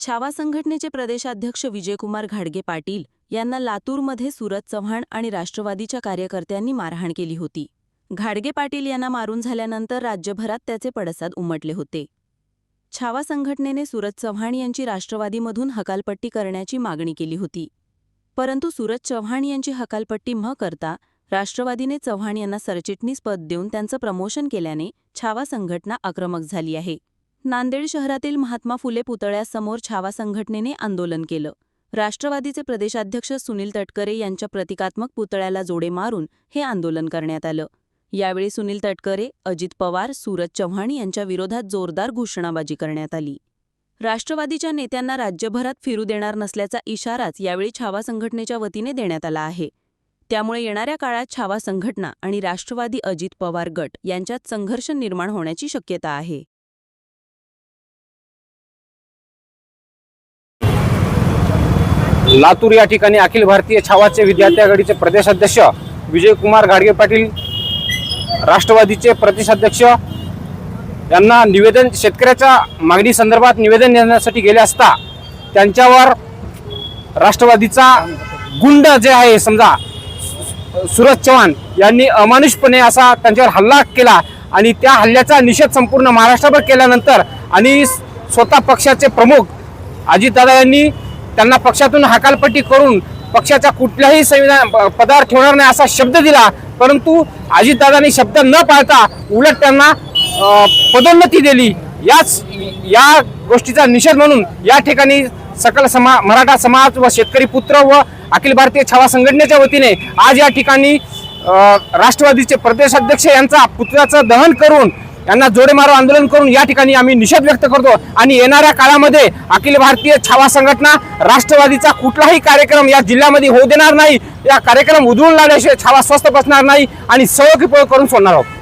छावा संघटनेचे प्रदेशाध्यक्ष विजयकुमार घाडगे पाटील यांना लातूरमध्ये सुरत चव्हाण आणि राष्ट्रवादीच्या कार्यकर्त्यांनी मारहाण केली होती. घाडगे पाटील यांना मारून झाल्यानंतर राज्यभरात त्याचे पडसाद उमटले होते. छावा संघटनेने सुरत चव्हाण यांची राष्ट्रवादीमधून हकालपट्टी करण्याची मागणी केली होती. परंतु सुरत चव्हाण यांची हकालपट्टी न करता राष्ट्रवादीने चव्हाण यांना सरचिटणीस पद देऊन त्यांचं प्रमोशन केल्याने छावा संघटना आक्रमक झाली आहे. नांदेड शहरातील महात्मा फुले पुतळ्यासमोर छावा संघटनेने आंदोलन केलं. राष्ट्रवादीचे प्रदेशाध्यक्ष सुनील तटकरे यांच्या प्रतिकात्मक पुतळ्याला जोडे मारून हे आंदोलन करण्यात आलं. यावेळी सुनील तटकरे अजित पवार सूरज चव्हाण यांच्या विरोधात जोरदार घोषणाबाजी करण्यात आली. राष्ट्रवादीच्या नेत्यांना राज्यभरात फिरू देणार नसल्याचा इशाराच यावेळी छावा संघटनेच्या वतीने देण्यात आला आहे. त्यामुळे येणाऱ्या काळात छावा संघटना आणि राष्ट्रवादी अजित पवार गट यांच्यात संघर्ष निर्माण होण्याची शक्यता आहे. लातूर या ठिकाणी अखिल भारतीय छावाचे विद्यार्थी आघाडीचे प्रदेशाध्यक्ष विजयकुमार गाडगे पाटील राष्ट्रवादीचे प्रदेशाध्यक्ष यांना निवेदन शेतकऱ्याच्या मागणी संदर्भात निवेदन देण्यासाठी गेले असता त्यांच्यावर राष्ट्रवादीचा गुंड जे आहे समजा सुरज चव्हाण यांनी अमानुषपणे असा त्यांच्यावर हल्ला केला आणि त्या हल्ल्याचा निषेध संपूर्ण महाराष्ट्रभर केल्यानंतर आणि स्वतः पक्षाचे प्रमुख अजितदादा यांनी त्यांना पक्षातून हकालपट्टी करून पक्षाच्या कुठल्याही संविधान पदार्थ पदावर ठेवणार नाही असा शब्द दिला परंतु अजितदादांनी शब्द न पाळता उलट त्यांना पदोन्नती दिली. याच या गोष्टीचा निषेध म्हणून या ठिकाणी सकल समा मराठा समाज व शेतकरी पुत्र व अखिल भारतीय छावा संघटनेच्या वतीने आज या ठिकाणी राष्ट्रवादीचे प्रदेशाध्यक्ष यांचा पुतळ्याचं दहन करून यांना जोडे मारो आंदोलन करून या ठिकाणी आम्ही निषेध व्यक्त करतो. आणि येणाऱ्या काळामध्ये अखिल भारतीय छावा संघटना राष्ट्रवादीचा कुठलाही कार्यक्रम या जिल्ह्यामध्ये होऊ देणार नाही. या कार्यक्रम उधळून लावल्याशिवाय छावा स्वस्थ बसणार नाही आणि सळोकी पळ करून सोडणार आहोत.